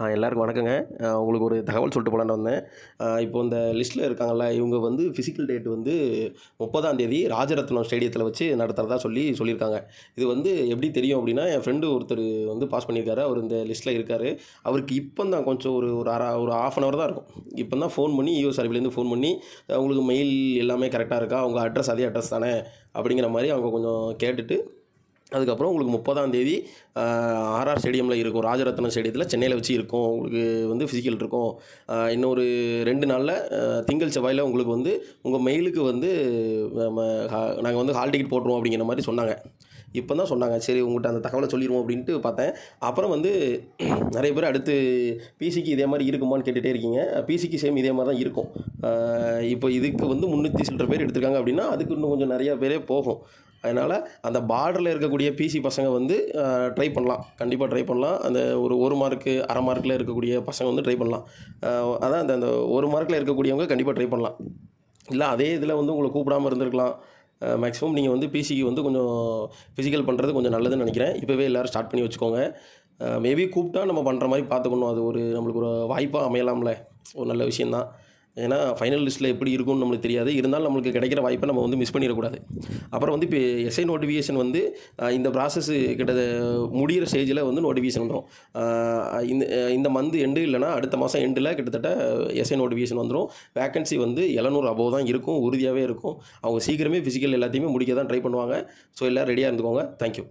ஆ எல்லாருக்கும் வணக்கங்க. உங்களுக்கு ஒரு தகவல் சொல்லிட்டு போலான்னு வந்தேன். இப்போ இந்த லிஸ்ட்டில் இருக்காங்கல்ல இவங்க வந்து ஃபிசிக்கல் டேட் வந்து முப்பதாம் தேதி ராஜரத்னம் ஸ்டேடியத்தில் வச்சு நடத்துகிறதா சொல்லி சொல்லியிருக்காங்க. இது வந்து எப்படி தெரியும் அப்படின்னா என் ஃப்ரெண்டு ஒருத்தர் வந்து பாஸ் பண்ணியிருக்காரு. அவர் இந்த லிஸ்ட்டில் இருக்கார். அவருக்கு இப்போ தான் கொஞ்சம் ஒரு ஒரு அரை ஒரு ஆஃப் அன் ஹவர் தான் இருக்கும். இப்போ தான் ஃபோன் பண்ணி இஓ சர்விலேருந்து ஃபோன் பண்ணி அவங்களுக்கு மெயில் எல்லாமே கரெக்டாக இருக்கா? அவங்க அட்ரஸ் அதே அட்ரஸ் தானே? அப்படிங்கிற மாதிரி அவங்க கொஞ்சம் கேட்டுட்டு அதுக்கப்புறம் உங்களுக்கு முப்பதாம் தேதி ஆர்ஆர் ஸ்டேடியமில் இருக்கும். ராஜரத்னம் ஸ்டேடியத்தில் சென்னையில் வச்சு இருக்கும். உங்களுக்கு வந்து ஃபிசிக்கல் இருக்கும். இன்னொரு ரெண்டு நாளில் திங்கள் செவ்வாயில் உங்களுக்கு வந்து உங்கள் மெயிலுக்கு வந்து நாங்கள் வந்து ஹால் டிக்கெட் போட்டுருவோம் அப்படிங்கிற மாதிரி சொன்னாங்க. இப்போ தான் சொன்னாங்க. சரி உங்கள்கிட்ட அந்த தகவலை சொல்லிடுவோம் அப்படின்ட்டு பார்த்தேன். அப்புறம் வந்து நிறைய பேர் அடுத்து பிசிக்கு இதே மாதிரி இருக்குமான்னு கேட்டுகிட்டே இருக்கீங்க. பிசிக்கு சேம் இதே மாதிரி தான் இருக்கும். இப்போ இதுக்கு வந்து முந்நூற்றி சில்லற பேர் எடுத்திருக்காங்க அப்படின்னா அதுக்கு இன்னும் கொஞ்சம் நிறையா பேரே போகும். அதனால் அந்த பார்டரில் இருக்கக்கூடிய பிசி பசங்க வந்து ட்ரை பண்ணலாம். கண்டிப்பாக ட்ரை பண்ணலாம். அந்த ஒரு ஒரு மார்க்கு அரை மார்க்கில் இருக்கக்கூடிய பசங்க வந்து ட்ரை பண்ணலாம். அதான் அந்த அந்த ஒரு மார்க்கில் இருக்கக்கூடியவங்க கண்டிப்பாக ட்ரை பண்ணலாம். இல்லை அதே இதில் வந்து உங்களை கூப்பிடாம இருந்திருக்கலாம். மேக்ஸிமம் நீங்கள் வந்து பிசிக்கு வந்து கொஞ்சம் ஃபிசிக்கல் பண்ணுறது கொஞ்சம் நல்லதுன்னு நினைக்கிறேன். இப்போவே எல்லோரும் ஸ்டார்ட் பண்ணி வச்சுக்கோங்க. மேபி கூப்பிட்டா நம்ம பண்ணுற மாதிரி பார்த்துக்கணும். அது ஒரு நம்மளுக்கு ஒரு வாய்ப்பாக அமையலாம்ல. ஒரு நல்ல விஷயந்தான் ஏன்னா ஃபைனல் லிஸ்ட்டில் எப்படி இருக்கும்னு நம்மளுக்கு தெரியாது. இருந்தாலும் நம்மளுக்கு கிடைக்கிற வாய்ப்பை நம்ம வந்து மிஸ் பண்ணிடக்கூடாது. அப்புறம் வந்து இப்போ எஸ்ஐ நோட்டிஃபிகேஷன் வந்து இந்த ப்ராசஸ் கிட்ட முடிகிற ஸ்டேஜில் வந்து நோட்டிஃபிகேஷன் வந்துடும் இந்த இந்த மந்த் எண்டு இல்லைனா அடுத்த மாதம் எண்டில் கிட்டத்தட்ட எஸ்ஐ நோட்டிஃபிகேஷன் வந்துடும் வேக்கன்சி வந்து எழுநூறு அபோவ் தான் இருக்கும் உறுதியாகவே இருக்கும். அவங்க சீக்கிரமே ஃபிசிக்கல் எல்லாத்தையுமே முடிக்க தான் ட்ரை பண்ணுவாங்க. ஸோ எல்லோரும் ரெடியாக இருந்துக்கோங்க. தேங்க்யூ